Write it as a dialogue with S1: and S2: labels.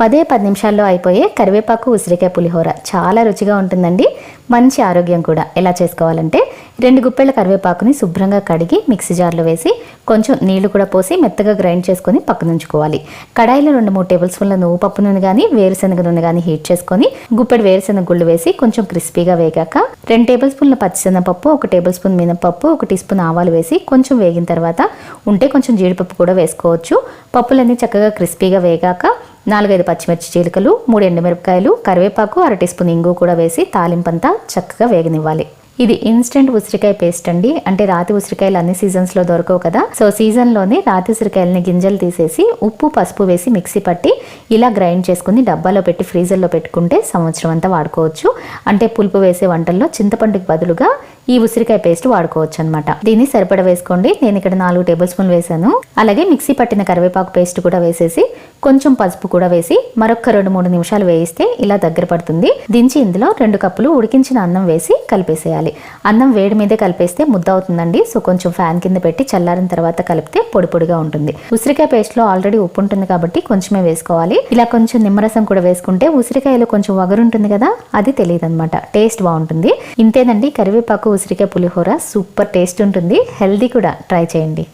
S1: పదే పది నిమిషాల్లో అయిపోయే కరివేపాకు ఉసిరికాయ పులిహోర. చాలా రుచిగా ఉంటుందండి. మంచి ఆరోగ్యం కూడా. ఎలా చేసుకోవాలంటే రెండు గుప్పెళ్ళ కరివేపాకుని శుభ్రంగా కడిగి మిక్సీ జార్లో వేసి కొంచెం నీళ్ళు కూడా పోసి మెత్తగా గ్రైండ్ చేసుకొని పక్కన ఉంచుకోవాలి కడాయిలో రెండు మూడు టేబుల్ స్పూన్ల నువ్వు పప్పు నూనె కానీ వేరుశనగ నూనె కానీ హీట్ చేసుకొని గుప్పెడు వేరుశనగ గుళ్ళు వేసి కొంచెం క్రిస్పీగా వేగాక రెండు టేబుల్ స్పూన్ల పచ్చిశనగపప్పు ఒక టేబుల్ స్పూన్ మినపప్పు ఒక టీ స్పూన్ ఆవాలు వేసి కొంచెం వేగిన తర్వాత ఉంటే కొంచెం జీడిపప్పు కూడా వేసుకోవచ్చు. పప్పులన్నీ చక్కగా క్రిస్పీగా వేగాక నాలుగైదు పచ్చిమిర్చి చీలికలు మూడు ఎండుమిరపకాయలు కరివేపాకు అర టీ స్పూన్ ఇంగు కూడా వేసి తాలింపంతా చక్కగా వేగనివ్వాలి. ఇది ఇన్స్టెంట్ ఉసిరికాయ పేస్ట్ అండి. అంటే రాతి ఉసిరికాయలు అన్ని సీజన్స్లో దొరకవు కదా. సో సీజన్లోనే రాతి ఉసిరికాయలని గింజలు తీసేసి ఉప్పు పసుపు వేసి మిక్సీ పట్టి ఇలా గ్రైండ్ చేసుకుని డబ్బాలో పెట్టి ఫ్రీజర్లో పెట్టుకుంటే సంవత్సరం అంతా వాడుకోవచ్చు. అంటే పులుపు వేసే వంటల్లో చింతపండుకి బదులుగా ఈ ఉసిరికాయ పేస్ట్ వాడుకోవచ్చు అనమాట దీన్ని సరిపడ వేసుకోండి. నేను ఇక్కడ నాలుగు టేబుల్ స్పూన్ వేసాను అలాగే మిక్సీ పట్టిన కరివేపాకు పేస్ట్ కూడా వేసేసి కొంచెం పసుపు కూడా వేసి మరొక రెండు మూడు నిమిషాలు వేయిస్తే ఇలా దగ్గర పడుతుంది. దించి ఇందులో రెండు కప్పులు ఉడికించిన అన్నం వేసి కలిపేసేయాలి. అన్నం వేడి మీదే కలిపేస్తే ముద్ద అవుతుందండి. సో కొంచెం ఫ్యాన్ కింద పెట్టి చల్లారిన తర్వాత కలిపితే పొడి పొడిగా ఉంటుంది. ఉసిరికాయ పేస్ట్లో ఆల్రెడీ ఉప్పు ఉంటుంది కాబట్టి కొంచెమే వేసుకోవాలి. ఇలా కొంచెం నిమ్మరసం కూడా వేసుకుంటే ఉసిరికాయలో కొంచెం వగరు ఉంటుంది కదా అది తెలియదు అనమాట టేస్ట్ బాగుంటుంది. ఇంతేనండి. కరివేపాకు ఉసిరికాయ పులిహోర సూపర్ టేస్ట్ ఉంటుంది. హెల్దీ కూడా ట్రై చేయండి.